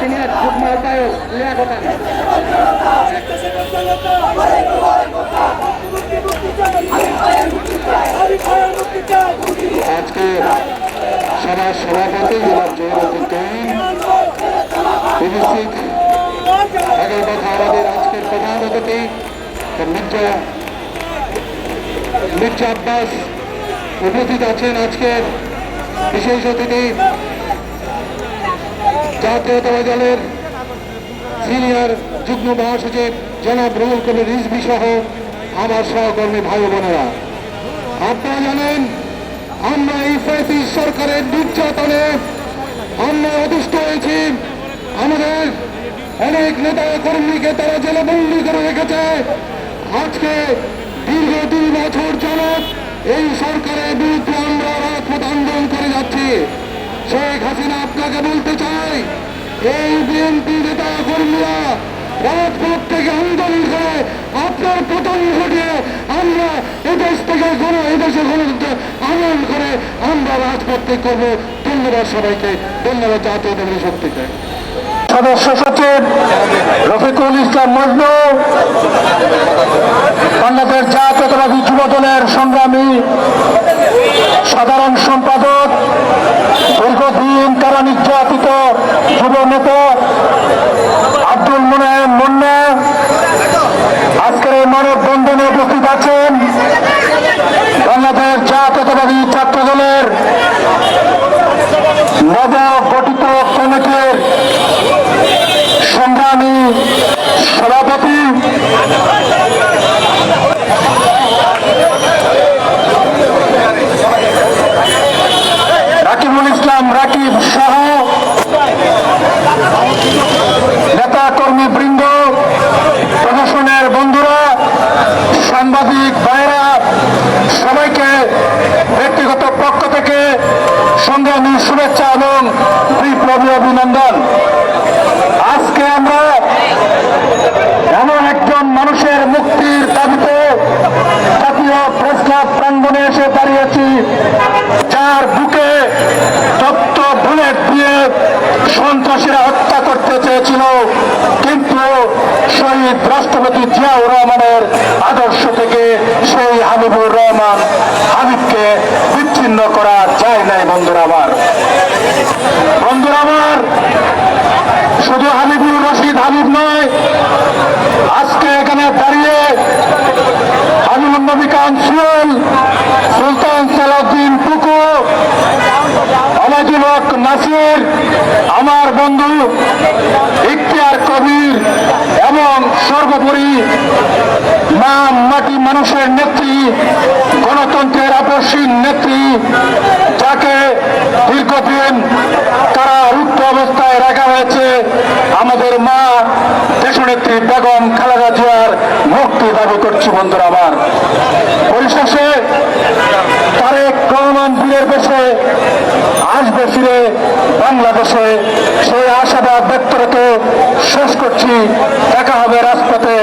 Senior যুগ্ম আহ্বায়ক লিয়াকত আজকে সভার সভাপতি জনাব জয়রুদ্দিন তহিন উপস্থিত। আগের কথা আমাদের আজকের প্রধান অতিথি মির্জা মির্জা আব্বাস উপস্থিত আছেন আজকের বিশেষ অতিথি। জাতীয়তাবাদী দলের সিনিয়র যুগ্ম মহাসচিব জনাব রুহুল কবির রিজভি সহ আমার সহকর্মী ভাই বোনেরা। আপনারা জানেন, আমরা এই ফ্যাসিস সরকারের নির্যাতনে আমরা অদুষ্ট হয়েছি। আমাদের অনেক নেতা কর্মীকে তারা জেলে বন্দি করে রেখেছে। আজকে দীর্ঘ দুই বছর যাবৎ এই সরকারের বিরুদ্ধে আমরা রাজপথ আন্দোলন করে যাচ্ছি শেখ হাসিনা আপনাকে বলতে চাই, এই বিএনপি নেতা কর্মীরা রাজপথ থেকে আন্দোলন করে আপনার পতন ঘটিয়ে আমরা এদেশ থেকে কোন এদেশে গণতন্ত্র আন্দোলন করে আমরা রাজপথ থেকে করব। ধন্যবাদ সবাইকে। ধন্যবাদ জাতীয় দলের শক্তিকে। সদস্য সচিব রফিকুল ইসলাম মজনু, বাংলাদেশ জাতীয়তাবাদী যুব দলের সংগ্রামী সাধারণ সম্পাদক দীর্ঘদিন তারা নির্যাতিত যুব নেতা আব্দুল মুনায়ম মুন্না, আজকের এই মানব বন্ধনে উপস্থিত আছেন বাংলাদেশ জাতীয়তাবাদী ছাত্র দলের নবগঠিত কমিটির সংগ্রামী সভাপতি রাকিবুল ইসলাম রাকিব সহ নেতা কর্মী বৃন্দ প্রশাসনের বন্ধুরা সাংবাদিক ভাইরা সবাইকে ব্যক্তিগত পক্ষ থেকে সংগ্রামী শুভেচ্ছা এবং বিপ্লবী অভিনন্দন। আজকে আমরা এমন একজন মানুষের মুক্তির দাবিতে জাতীয় প্রেস প্রাঙ্গনে এসে দাঁড়িয়েছি, যার বুকে তত্ত্ব বুলেট দিয়ে সন্ত্রাসীরা হত্যা করতে চেয়েছিল, কিন্তু শহীদ রাষ্ট্রপতি জিয়াউর রহমানের আদর্শ থেকে সেই হাবিবুর রহমান হাবিবকে বিচ্ছিন্ন করা যায় নাই বন্ধুরা আমার। শুধু হাবিবুর রশিদ হাবিব নয়, আজকে এখানে দাঁড়িয়ে হাবিবুল নবী খান সুলতান সালাউদ্দিন পুকু আমাজুলক নাসির, আমার বন্ধু ইখতিয়ার কবির এবং সর্বোপরি মা মাটি মানুষের নেত্রী, গণতন্ত্রের আপসীন নেত্রী, যাকে দীর্ঘদিন তারা রুদ্ধ অবস্থায় রাখা হয়েছে, আমাদের মা দেশনেত্রী বেগম খালেদা জিয়ার মুক্তি দাবি করছি বন্ধুরা আমার। পরিশেষে তারেক রহমান বীরের দেশে আসবে ফিরে বাংলাদেশে, সেই আশাবাদ ব্যক্ত রেখে শেষ করছি। দেখা হবে রাজপথে